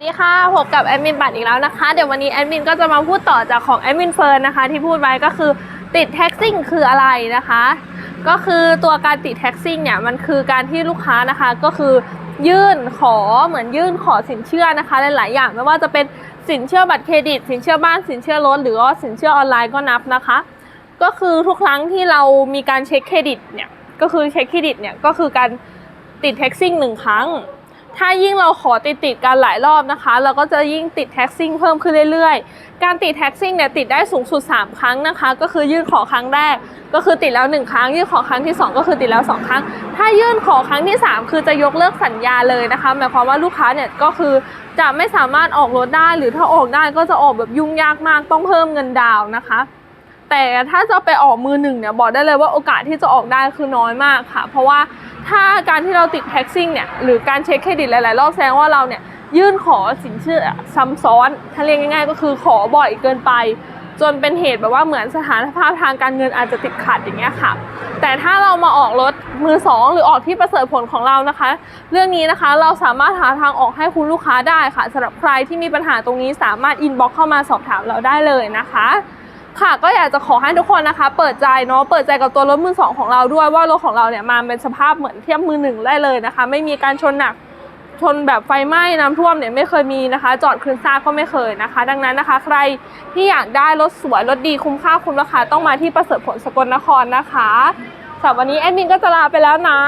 สวัสดีค่ะพบกับแอดมินบัตรอีกแล้วนะคะ เดี๋ยววันนี้แอดมินก็จะมาพูดต่อจากของแอดมินเฟิร์นนะคะ ที่พูดไว้ก็คือติดแท็กซิ่งคืออะไรนะคะ ก็คือตัวการติดแท็กซิ่งเนี่ยมันคือการที่ลูกค้านะคะก็คือยื่นขอเหมือนยื่นขอสินเชื่อนะคะหลายๆอย่างไม่ว่าจะเป็นสินเชื่อบัตรเครดิต สินเชื่อบ้านสินเชื่อรถหรือว่าสินเชื่อออนไลน์ก็นับนะคะ ก็คือทุกครั้งที่เรามีการเช็คเครดิตเนี่ยก็คือเช็คเครดิตเนี่ยก็คือการติดแท็กซิ่งหนึ่งครั้ง ถ้ายิ่งเราขอติดติดกันหลายรอบนะคะ เราก็จะยิ่งติดแท็กซิ่งเพิ่มขึ้นเรื่อยๆ การติดแท็กซิ่งเนี่ยติดได้สูงสุด 3 ครั้งนะคะ ก็คือยื่นขอครั้งแรก ก็คือติดแล้ว 1 ครั้ง ยื่นขอครั้งที่ 2 ก็คือติดแล้ว 2 ครั้ง ถ้ายื่นขอครั้งที่ 3 คือจะยกเลิกสัญญาเลยนะคะหมายความว่าลูกค้าเนี่ยก็คือจะไม่สามารถออกรถได้หรือถ้าออกได้ก็จะออกแบบยุ่งยากมากต้องเพิ่มเงินดาวนะคะ แต่ถ้าจะไปออกมือหนึ่งเนี่ยบอกได้เลยว่าโอกาสที่จะออกได้คือน้อยมากค่ะ เพราะว่าถ้าการที่เราติดแท็กซิ่งเนี่ยหรือการเช็คเครดิตหลาย ๆ รอบแสดงว่าเราเนี่ยยื่นขอสินเชื่อซ้ำซ้อน ถ้าเรียกง่าย ๆ ก็คือขอบ่อยเกินไป จนเป็นเหตุแบบว่าเหมือนสถานภาพทางการเงินอาจจะติดขัดอย่างเงี้ยค่ะ แต่ถ้าเรามาออกรถมือสองหรือออกที่ประเสริฐผลของเรานะคะ เรื่องนี้นะคะเราสามารถหาทางออกให้คุณลูกค้าได้ค่ะสำหรับใครที่มีปัญหาตรงนี้สามารถอินบ็อกเข้ามาสอบถามเราได้เลยนะคะ ค่ะก็อยากจะขอให้ทุกคนนะคะ เปิดใจเนาะเปิดใจกับตัวรถมือสองของเราด้วยว่ารถของเราเนี่ยมาเป็นสภาพเหมือนเทียบมือหนึ่งได้เลยนะคะ ไม่มีการชนหนักชนแบบไฟไหม้น้ำท่วมเนี่ยไม่เคยมีนะคะ จอดคืนซากก็ไม่เคยนะคะ ดังนั้นนะคะ ใครที่อยากได้รถสวยรถดีคุ้มค่าคุ้มราคาต้องมาที่ประเสริฐผลสกลนครนะคะสำหรับวันนี้แอดมินก็จะลาไปแล้วนะ